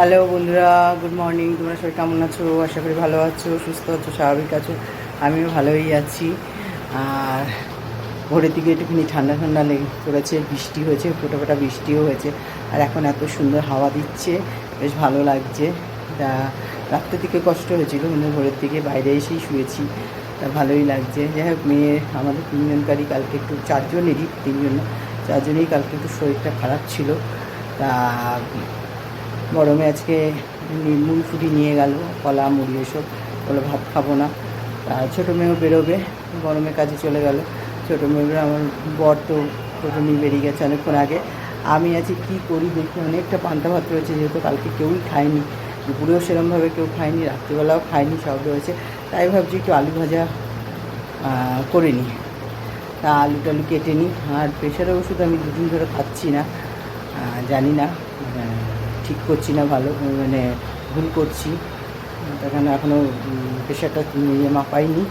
Hello বন্ধুরা good morning তোমরা সবাই কেমন আছো? আশা করি ভালো আছো, সুস্থ আছো, স্বাভাবিক আছো। আমিও ভালোই আছি। আর ভোরের দিকে একটুখানি ঠান্ডা ঠান্ডা লেগে পড়েছে, বৃষ্টি হয়েছে, ফোটা ফোটা বৃষ্টিও হয়েছে। আর এখন এত সুন্দর হাওয়া দিচ্ছে, বেশ ভালো লাগছে। তা রাত্রের দিকে কষ্ট হয়েছিল, কিন্তু ভোরের দিকে বাইরে এসেই শুয়েছি, তা ভালোই লাগছে। যাই হোক, মেয়ে আমাদের তিনজনকারই কালকে একটু, চারজনেরই তিনজন চারজনেই কালকে একটু শরীরটা খারাপ ছিল। তা গরমে আজকে মুড়ি ফুটি নিয়ে গেল, কলা, মুড়ি এসব। বলে ভাত খাব না। আর ছোটো মেয়েও বেরোবে, গরমে কাজে চলে গেল। ছোটো মেয়েগুলো আমার বর তো ছোটো মেয়ে বেরিয়ে গেছে অনেকক্ষণ আগে। আমি আছি কি করি দেখি, অনেকটা পান্তা ভাত রয়েছে যেহেতু কালকে কেউই খায়নি। দুপুরেও সেরমভাবে কেউ খায়নি, রাত্রিবেলাও খায়নি, সব রয়েছে। তাই ভাবছি একটু আলু ভাজা করে নিই। তা আলু টালু কেটে নিই। আর প্রেশারের ওষুধ আমি দুদিন ধরে খাচ্ছি না। জানি না। ঠিক করছি না, ভালো মানে ভুল করছি। কারণে এখনও নিয়ে মাপাইনি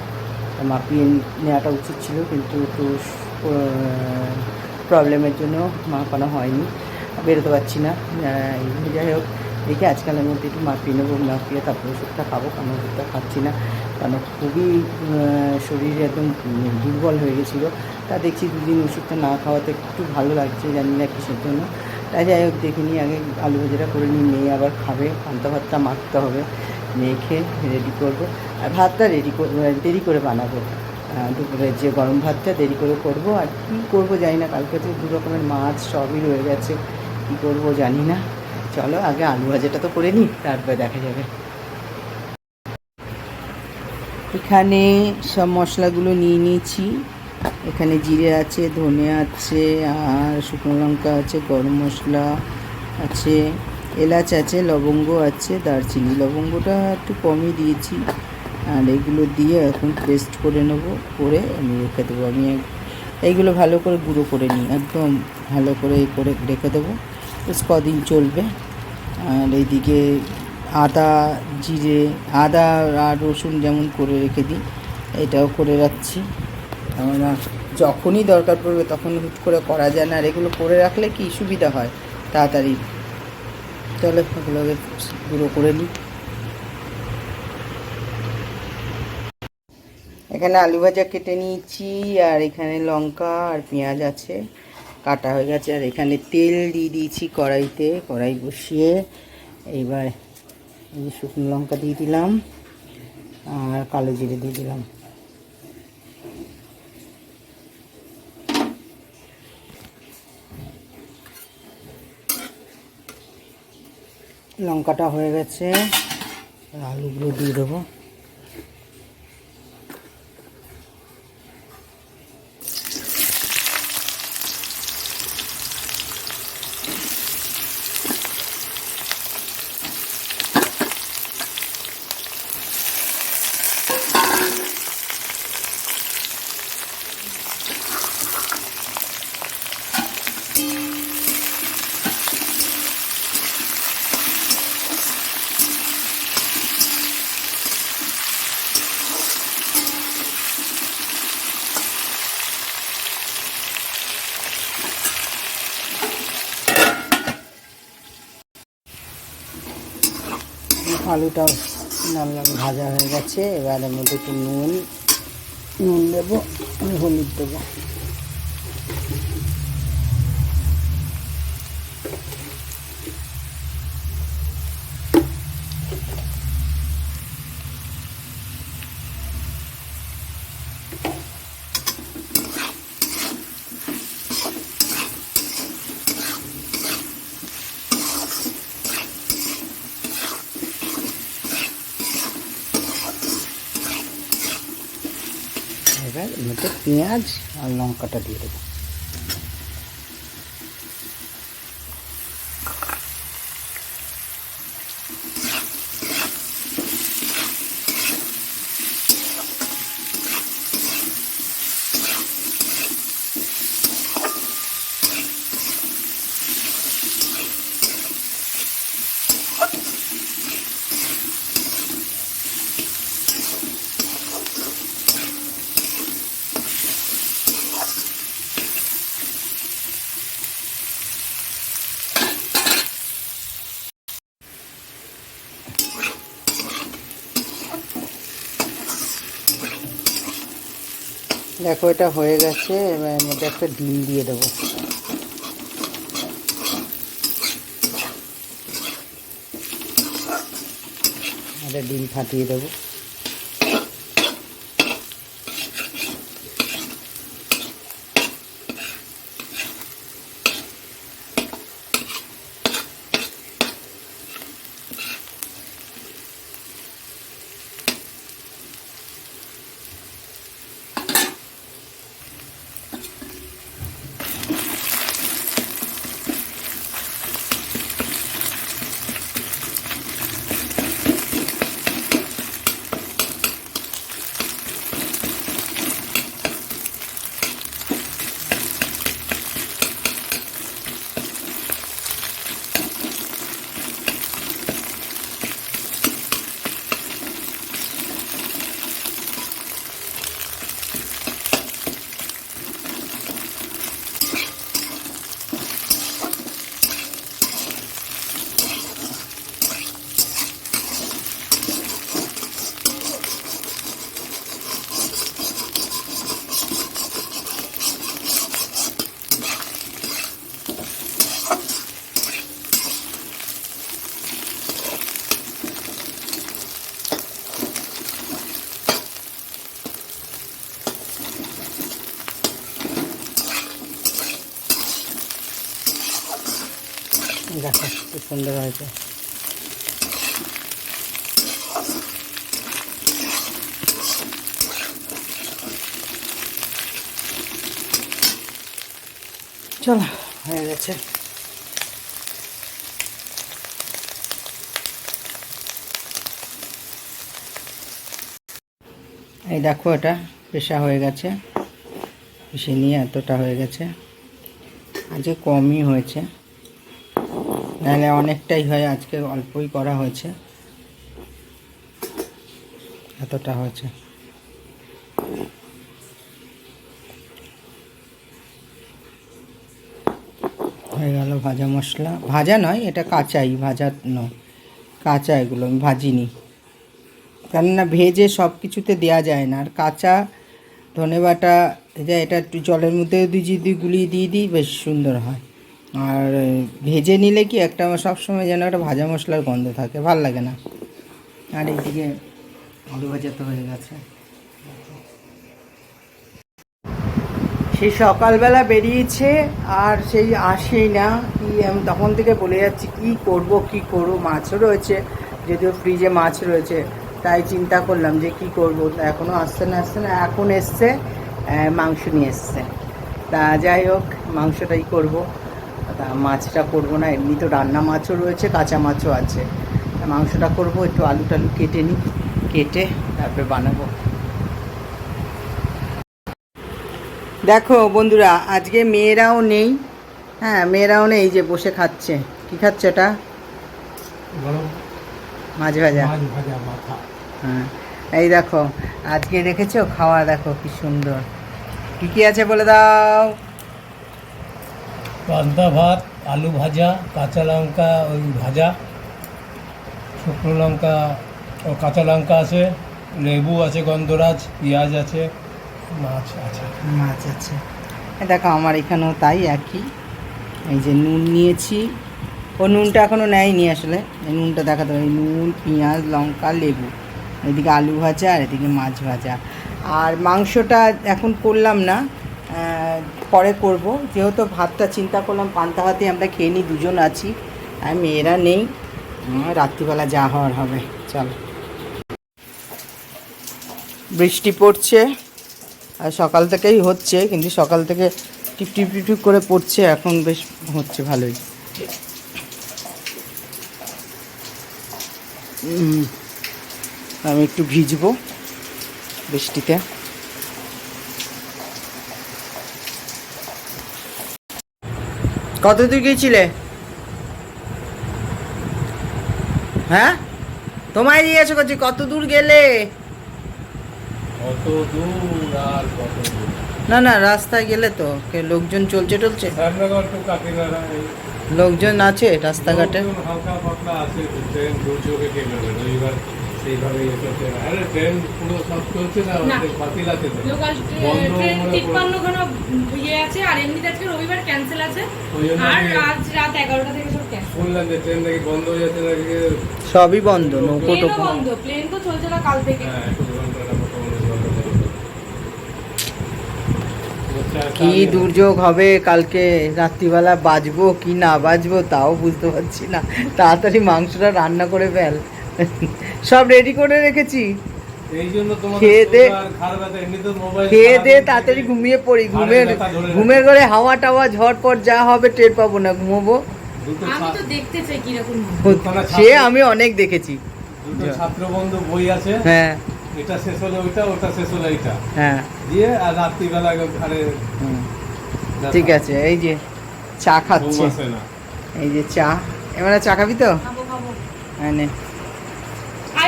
মাপিয়ে নেওয়াটা উচিত ছিল, কিন্তু একটু প্রবলেমের জন্য মাপানো হয়নি। বেরোতে পারছি না। যাই হোক, দেখি আজকালের মধ্যে একটু মাপিয়ে নেব মাপিয়ে তারপর ওষুধটা খাব, কারণ ওষুধটা খাচ্ছি না। কারণ খুবই শরীর একদম দুর্বল হয়ে গেছিল। তা দেখছি দুদিন ওষুধটা না খাওয়াতে একটু ভালো লাগছে, জানি না কিসের জন্য। তাই যাই হোক, দেখে নিই আগে আলু ভাজাটা করে নিই, মেয়ে আবার খাবে, পান্তা ভাতটা মাখতে হবে। মেখে রেডি করব। আর ভাতটা রেডি দেরি করে বানাবো। দুপুরের যে গরম ভাতটা দেরি করে করব। আর কী করব জানি না, কালকে তো দু রকমের মাছ সবই রয়ে গেছে। কী করব জানি না। চলো আগে আলু ভাজাটা তো করে নিই, তারপরে দেখা যাবে। এখানে সব মশলাগুলো নিয়ে নিয়েছি। এখানে জিরে আছে, ধনে আছে, আর শুকনো লঙ্কা আছে, গরম মশলা আছে, এলাচ আছে, লবঙ্গ আছে, দারচিনি। লবঙ্গটা একটু কমই দিয়েছি, আর এগুলো দিয়ে এখন পেস্ট করে নেব, করে আমি রেখে দেবো। আমি এইগুলো ভালো করে গুঁড়ো করে নিই, একদম ভালো করে করে রেখে দেবো। বেশ কদিন চলবে, আর এইদিকে আদা, জিরে, আদা আর রসুন যেমন করে রেখে দিই, এটাও করে রাখছি। কেননা যখনই দরকার পড়বে তখন হুট করে করা যায় না। আর এগুলো করে রাখলে কি সুবিধা হয়? তাড়াতাড়ি। চলো এগুলোকে গুঁড়ো করে নিই। এখানে আলু ভাজা কেটে নিয়েছি, আর এখানে লঙ্কা আর পেঁয়াজ আছে। কাটা হয়ে গেছে। আর এখানে তেল দিয়ে দিয়েছি কড়াইতে। কড়াই বসিয়ে এইবার এই শুকনো লঙ্কা দিয়ে দিলাম, আর কালো জিরে দিয়ে দিলাম। লঙ্কাটা হয়ে গেছে আলুগুলো দিয়ে দেবো। আলুটাও লাল লাল ভাজা হয়ে গেছে। এবার এর মধ্যে একটু নুন নুন দেবো হলুদ দেবো এবার এর মধ্যে পেঁয়াজ আর লঙ্কাটা দিয়ে দেবো। দেখো, এটা হয়ে গেছে। এবার এর মধ্যে একটা ডিম দিয়ে দেবো। একটা ডিম ফাটিয়ে দেবো। দেখো খুব সুন্দর হয়েছে। চলো, হয়ে গেছে। এই দেখো, এটা পেশা হয়ে গেছে। পিষে নিয়ে এতটা হয়ে গেছে। আজকে কমই হয়েছে। নাহলে অনেকটাই হয়, আজকে অল্পই করা হয়েছে। এতটা হয়েছে। হয়ে গেল ভাজা মশলা। ভাজা নয়, এটা কাঁচাই, ভাজা নয়। কাঁচা এগুলো, আমি ভাজিনি। কেননা ভেজে সব কিছুতে দেওয়া যায় না। আর কাঁচা ধনে বাটা এটা একটু জলের মধ্যে দুই যদি গুলিয়ে দিয়ে দিই, বেশ সুন্দর হয়। আর ভেজে নিলে কি একটা সব সময় যেন একটা ভাজা মশলার গন্ধ থাকে, ভালো লাগে না। আর এইদিকে আলু ভাজা তো হয়ে গেছে। সেই সকালবেলা বেরিয়েছে আর সেই আসেই না, কি আমি তখন থেকে বলে যাচ্ছি, কি করব কি করব, মাছও রয়েছে, যদিও ফ্রিজে মাছ রয়েছে, তাই চিন্তা করলাম যে কি করব এখনও আসছে না আসছে না, এখন এসছে মাংস নিয়ে এসছে। তা যাই হোক, মাংসটাই করব। মাছটা করব না এমনি তো রান্না মাছও রয়েছে কাঁচা মাছও আছে। মাংসটা করব একটু আলু টালু কেটে নিই কেটে তারপরে বানাবো। দেখো বন্ধুরা আজকে মেয়েরাও নেই হ্যাঁ মেয়েরাও নেই এই যে বসে খাচ্ছে। কি খাচ্ছে ওটা? মাছ ভাজা। হ্যাঁ এই দেখো আজকে রেখেছো খাওয়া দেখো কি সুন্দর। কি কি আছে বলে দাও? পান্তা ভাত, আলু ভাজা, কাঁচা লঙ্কা, ওই ভাজা, শুকনো লঙ্কা ও কাঁচা লঙ্কা আছে, লেবু আছে, গন্ধরাজ, পেঁয়াজ আছে, মাছ আছে। মাছ আছে। দেখো, আমার এখানেও তাই একই। এই যে নুন নিয়েছি। ও নুনটা এখনও নেয়নি আসলে। এই নুনটা দেখাতে হবে। নুন, পেঁয়াজ, লঙ্কা, লেবু। এদিকে আলু ভাজা আর এদিকে মাছ ভাজা। আর মাংসটা এখন করলাম না। পরে করব। যেহেতু ভাতটা চিন্তা করলাম, পান্তা ভাতে আমরা খেয়ে নিই, দুজন আছি। আর মেয়েরা নেই। রাত্রিবেলা যা হওয়ার হবে, চলো। বৃষ্টি পড়ছে, আর সকাল থেকেই হচ্ছে, কিন্তু সকাল থেকে টিপ টিপ টিপ করে পড়ছে, এখন বেশ হচ্ছে ভালোই। আমি একটু ভিজবো বৃষ্টিতে। কত দূর গিয়েছিলে? হ্যাঁ? তোমায় জিজ্ঞাসা করছি কত দূর গেলে? কত দূর আর কত দূর? না না রাস্তায় গেলে তো। কে লোকজন চলছে টলছে? লোকজন আছে রাস্তাঘাটে। ইয়ে চলছে না আরে ট্রেন পুরো সব চলছে না না। বাতিল আছে লোকাল ট্রেন তিপ্পান্ন খানা ইয়ে আছে আর এমনিতে আজকে রবিবার ক্যান্সেল আছে। আর আজ রাত এগারোটা থেকে সব ক্যান্সেল শুনলাম যে ট্রেন নাকি বন্ধ হয়ে যাচ্ছে নাকি সবই বন্ধ নৌকো টোকো। বন্ধ প্লেন তো চলছে না কাল থেকে। হ্যাঁ দেবে। আচ্ছা, কি দুর্যোগ হবে? কালকে রাত্রিবেলা বাজবো কি না বাজবো তাও বুঝতে পারছি না। তাড়াতাড়ি মাংসটা রান্না করে ফেল। সব রেডি করে রেখেছি। খেয়ে দে। তাড়াতাড়ি ঘুমিয়ে পড়ি ঘুমের ঘুমের ঘরে হাওয়া টাওয়া ঝড় পর যা হবে টের পাবো না ঘুমোবো। সে আমি অনেক দেখেছি। দুটো ছাত্র বন্ধু বই আছে। হ্যাঁ। এটা শেষ হলো ওইটা ওটা শেষ হলো এইটা। হ্যাঁ। দিয়ে আর রাত্রিবেলা হুম, ঠিক আছে এই যে চা খাচ্ছে। এই যে চা। এবারে চা খাবি তো? খাব খাব। হ্যাঁ নে।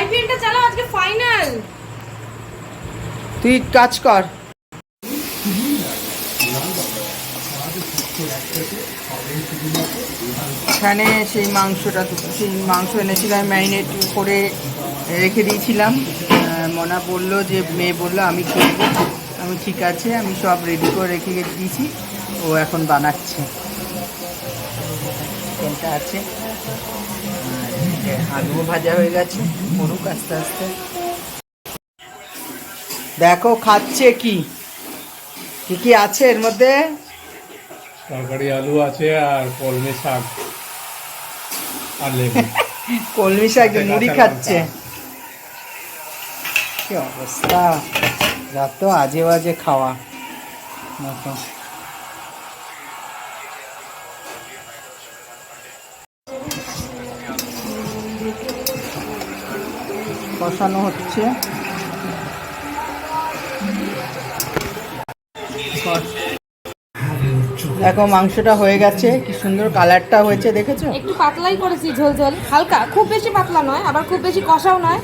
আইপিএলটা চালাও, আজকে ফাইনাল তুই কাজ কর। এখানে সেই মাংসটা, সেই মাংস এনেছিলাম ম্যারিনেট করে রেখে দিয়েছিলাম। মনা বলল যে, মেয়ে বলল, আমি করব। আমি, ঠিক আছে। আমি সব রেডি করে রেখে দিয়েছি। ও এখন বানাচ্ছে। চিকেনটা আছে। যে আলুও ভাজা হয়ে গেছে করুক আস্তে আস্তে। দেখো খাচ্ছে কি? কি কি আছে এর মধ্যে? তরকারি আলু আছে আর কলমি শাক আর লেবু। কলমি শাক মুড়ি খাচ্ছে। কি অবস্থা? রাত তো আজে বাজে খাওয়া। দেখো কষানো হচ্ছে। দেখো মাংসটা হয়ে গেছে। কি সুন্দর কালারটা হয়েছে দেখেছ? একটু পাতলাই করেছি ঝোল ঝোল। হালকা খুব বেশি পাতলা নয় আবার খুব বেশি কষাও নয়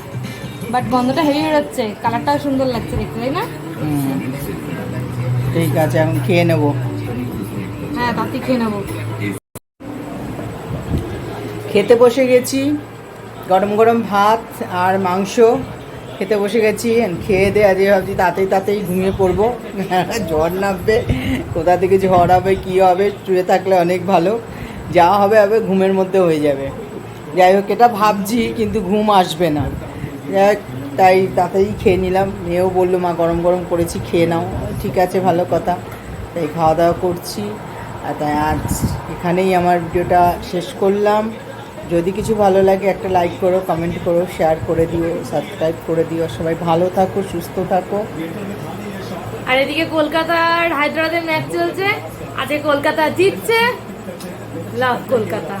বাট গন্ধটা হেভি বেরোচ্ছে। কালারটাও সুন্দর লাগছে দেখতে তাই না? হুম। ঠিক আছে এখন খেয়ে নেব। হ্যাঁ তাতে খেয়ে নেব। খেতে বসে গেছি। গরম গরম ভাত আর মাংস খেতে বসে গেছি খেয়ে দিয়ে আজকে ভাবছি তাড়াতাড়ি তাড়াতাড়ি ঘুমিয়ে পড়ব। ঝড় নামবে, কোথা থেকে ঝড় হবে, কী হবে, শুয়ে থাকলে অনেক ভালো। যা হবে হবে ঘুমের মধ্যে হয়ে যাবে। যাই হোক, এটা ভাবছি, কিন্তু ঘুম আসবে না। তাই তাড়াতাড়ি খেয়ে নিলাম। মেয়েও বলল, মা, গরম গরম করেছি, খেয়ে নাও। ঠিক আছে, ভালো কথা। তাই খাওয়া দাওয়া করছি। আর তাই আজ এখানেই আমার ভিডিওটা শেষ করলাম। যদি কিছু ভালো লাগে একটা লাইক করো কমেন্ট করো শেয়ার করে দিও সাবস্ক্রাইব করে দিও। সবাই ভালো থাকো সুস্থ থাকো। আর এদিকে কলকাতার আর হায়দ্রাবাদের ম্যাচ চলছে। আজকে কলকাতা জিতছে। লাভ কলকাতা।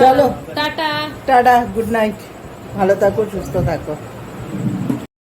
চলো। টাটা। টাটা গুড নাইট ভালো থাকো সুস্থ থাকো।